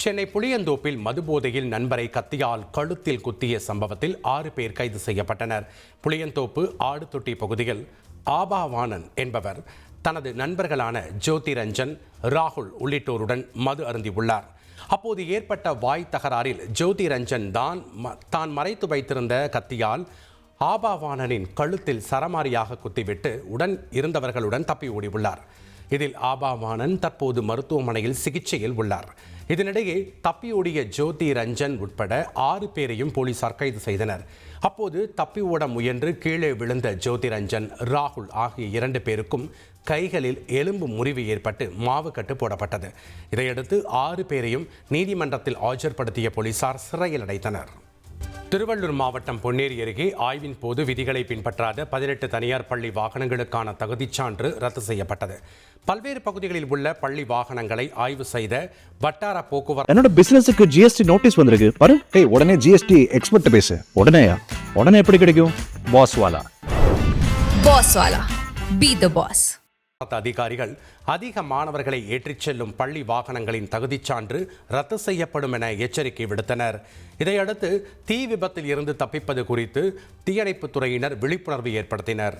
சென்னை புளியந்தோப்பில் மதுபோதையில் நண்பரை கத்தியால் கழுத்தில் குத்திய சம்பவத்தில் ஆறு பேர் கைது செய்யப்பட்டனர். புளியந்தோப்பு ஆடுதொட்டி பகுதியில் ஆபாவானன் என்பவர் தனது நண்பர்களான ஜோதி ரஞ்சன் ராகுல் உள்ளிட்டோருடன் மது அருந்தியுள்ளார். அப்போது ஏற்பட்ட வாய் தகராறில் ஜோதி ரஞ்சன் தான் ம- தான் மறைத்து வைத்திருந்த கத்தியால் ஆபாவானனின் கழுத்தில் சரமாரியாக குத்திவிட்டு உடன் இருந்தவர்களுடன் தப்பி ஓடியுள்ளார். இதில் ஆபாவானன் தற்போது மருத்துவமனையில் சிகிச்சையில் உள்ளார். இதனிடையே தப்பியோடிய ஜோதி ரஞ்சன் உட்பட ஆறு பேரையும் போலீசார் கைது செய்தனர். அப்போது தப்பி ஓட முயன்று கீழே விழுந்த ஜோதி ரஞ்சன் ராகுல் ஆகிய இரண்டு பேருக்கும் கைகளில் எலும்பு முறிவு ஏற்பட்டு மாவு கட்டு போடப்பட்டது. இதையடுத்து ஆறு பேரையும் நீதிமன்றத்தில் ஆஜர்படுத்திய போலீசார் சிறையில் அடைத்தனர். திருவள்ளூர் மாவட்டம் பொன்னேரி அருகே ஆய்வின் போது விதிகளை பின்பற்றாத பதினெட்டு தனியார் பள்ளி வாகனங்களுக்கான தகுதிச் சான்று ரத்து செய்யப்பட்டது. பல்வேறு பகுதிகளில் உள்ள பள்ளி வாகனங்களை ஆய்வு செய்த வட்டார போக்குவரத்து என்னோட பிசினஸுக்கு ஜிஎஸ்டி நோட்டீஸ் வந்திருக்கு. பாரு ஏய் உடனே ஜிஎஸ்டி எக்ஸ்பர்ட் பேசு. உடனேயா உடனே எப்படி கிடைக்கும்? Boss Wala. Boss Wala. Be the boss. அதிகாரிகள் அதிக மாணவர்களை ஏற்றிச் செல்லும் பள்ளி வாகனங்களின் தகுதிச் சான்று ரத்து செய்யப்படும் என எச்சரிக்கை விடுத்தனர். இதையடுத்து தீ விபத்தில் இருந்து தப்பிப்பது குறித்து தீயணைப்புத் துறையினர் விழிப்புணர்வு ஏற்படுத்தினர்.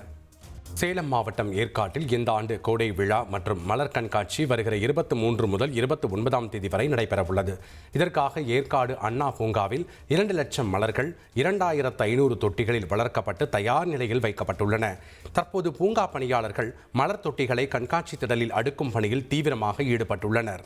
சேலம் மாவட்டம் ஏற்காட்டில் இந்த ஆண்டு கோடை விழா மற்றும் மலர் கண்காட்சி வருகிற இருபத்தி மூன்று முதல் இருபத்தி ஒன்பதாம் தேதி வரை நடைபெறவுள்ளது. இதற்காக ஏற்காடு அண்ணா பூங்காவில் இரண்டு லட்சம் மலர்கள் இரண்டாயிரத்து ஐநூறு தொட்டிகளில் வளர்க்கப்பட்டு தயார் நிலையில் வைக்கப்பட்டுள்ளன. தற்போது பூங்கா பணியாளர்கள் மலர் தொட்டிகளை கண்காட்சி திடலில் அடுக்கும் பணியில் தீவிரமாக ஈடுபட்டுள்ளனர்.